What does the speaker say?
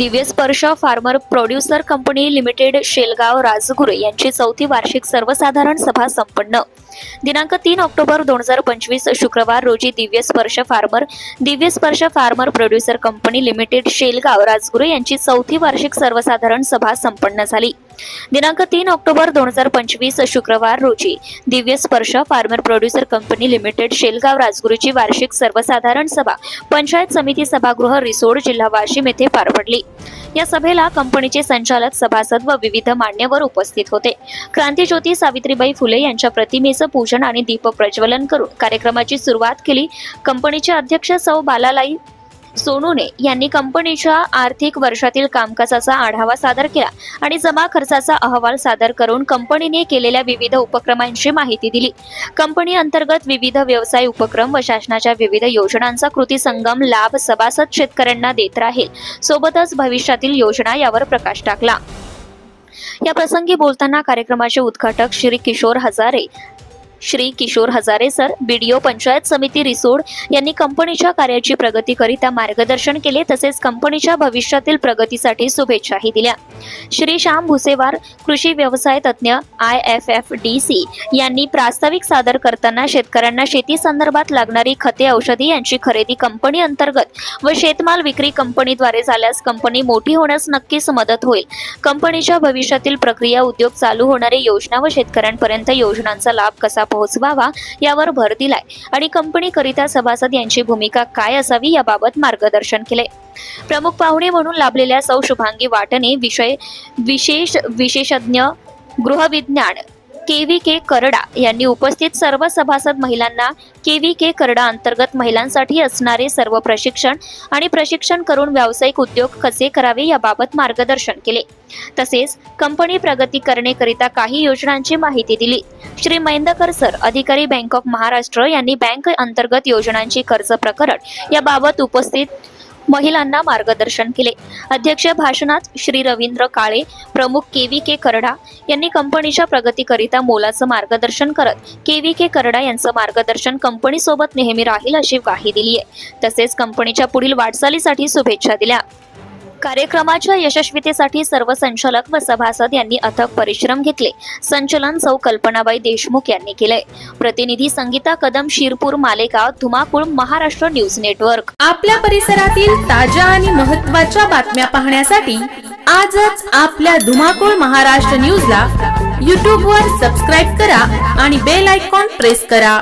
Divya Sparsh farmer producer company limited Shelgaon Rajgure यांची चौथी वार्षिक सर्वसाधारण सभा संपन्न. दिनांक तीन ऑक्टोबर दोन हजार पंचवीस शुक्रवार रोजी Divya Sparsh farmer Divya Sparsh farmer producer company limited Shelgaon Rajgure यांची चौथी वार्षिक सर्वसाधारण सभा संपन्न झाली. दिनांक तीन ऑक्टोबर दोन हजार पंचवीस शुक्रवार रोजी Divya Sparsh farmer producer company limited Shelgaon राजगुरूची वार्षिक सर्वसाधारण सभा पंचायत समिती सभागृह रिसोड जिल्हा वाशिम येथे पार पडली. या सभेला कंपनीचे संचालक सभासद व विविध मान्यवर उपस्थित होते. क्रांतीज्योती सावित्रीबाई फुले यांच्या प्रतिमेचं पूजन आणि दीप प्रज्वलन करून कार्यक्रमाची सुरुवात केली. कंपनीचे अध्यक्ष सौ बालालाई सोनूने यांनी कंपनीच्या आर्थिक वर्षातील कामकाजाचा आढावा सादर केला आणि जमा खर्चाचा अहवाल सादर करून कंपनीने केलेल्या विविध उपक्रमांची माहिती दिली. कंपनी अंतर्गत विविध व्यवसाय उपक्रम व शासनाच्या विविध योजनांचा कृती संगम लाभ सभासद शेतकऱ्यांना देत राहील. सोबतच भविष्यातील योजना यावर प्रकाश टाकला. या प्रसंगी बोलताना कार्यक्रमाचे उद्घाटक श्री किशोर हजारे श्री किशोर हजारे सर बीडीओ पंचायत समिती रिसोड यांनी कंपनीच्या कार्याची प्रगतीकरिता मार्गदर्शन केले तसेच कंपनीच्या भविष्यातील प्रगतीसाठी शुभेच्छाही दिल्या. श्री श्याम भुसेवार कृषी व्यवसाय तज्ज्ञ I F F D C यांनी प्रास्ताविक सादर करताना शेतकऱ्यांना शेती संदर्भात लागणारी खते औषधी यांची खरेदी कंपनी अंतर्गत व शेतमाल विक्री कंपनीद्वारे झाल्यास कंपनी मोठी होण्यास नक्कीच मदत होईल. कंपनीच्या भविष्यातील प्रक्रिया उद्योग चालू होणारे योजना व शेतकऱ्यांपर्यंत योजनांचा लाभ कसा पोहोचवावा यावर भर दिलाय. आणि कंपनीकरिता सभासद यांची भूमिका काय असावी याबाबत मार्गदर्शन केले प्रमुख पाहुणे म्हणून लाभलेल्या सौ शुभांगी वाटणे विषय विशेष विशेषज्ञ गृहविज्ञान के व्ही के करडा यांनी उपस्थित सर्व सभासद महिलांना के व्ही के करडा अंतर्गत महिलांसाठी असणारे सर्व प्रशिक्षण आणि प्रशिक्षण करून व्यावसायिक उद्योग कसे करावे याबाबत मार्गदर्शन केले. तसेच कंपनी प्रगती करण्याकरिता काही योजनांची माहिती दिली. श्री महेंदकर सर अधिकारी बँक ऑफ महाराष्ट्र यांनी बँक अंतर्गत योजनांची कर्ज प्रकरण याबाबत उपस्थित महिलांना मार्गदर्शन केले. अध्यक्ष भाषणात श्री रवींद्र काळे प्रमुख के व्ही के करडा यांनी कंपनीच्या प्रगतीकरिता मोलाचं मार्गदर्शन करत के व्ही के करडा यांचं मार्गदर्शन कंपनीसोबत नेहमी राहील अशी ग्वाही दिली आहे तसेच कंपनीच्या पुढील वाटचालीसाठी शुभेच्छा दिल्या. कार्यक्रमाच्या यशस्वीतेसाठी सर्व संचालक व सभासद यांनी अथक परिश्रम घेतले. संचलन सौ कल्पनाबाई देशमुख यांनी केले प्रतिनिधी संगीता कदम शिरपूर मालेगाव धुमाकूळ महाराष्ट्र न्यूज नेटवर्क. आपल्या परिसरातील ताज्या आणि महत्त्वाच्या बातम्या पाहण्यासाठी आजच आपल्या धुमाकूळ महाराष्ट्र न्यूजला यूट्यूबवर सबस्क्राईब करा आणि बेल आयकॉन प्रेस करा.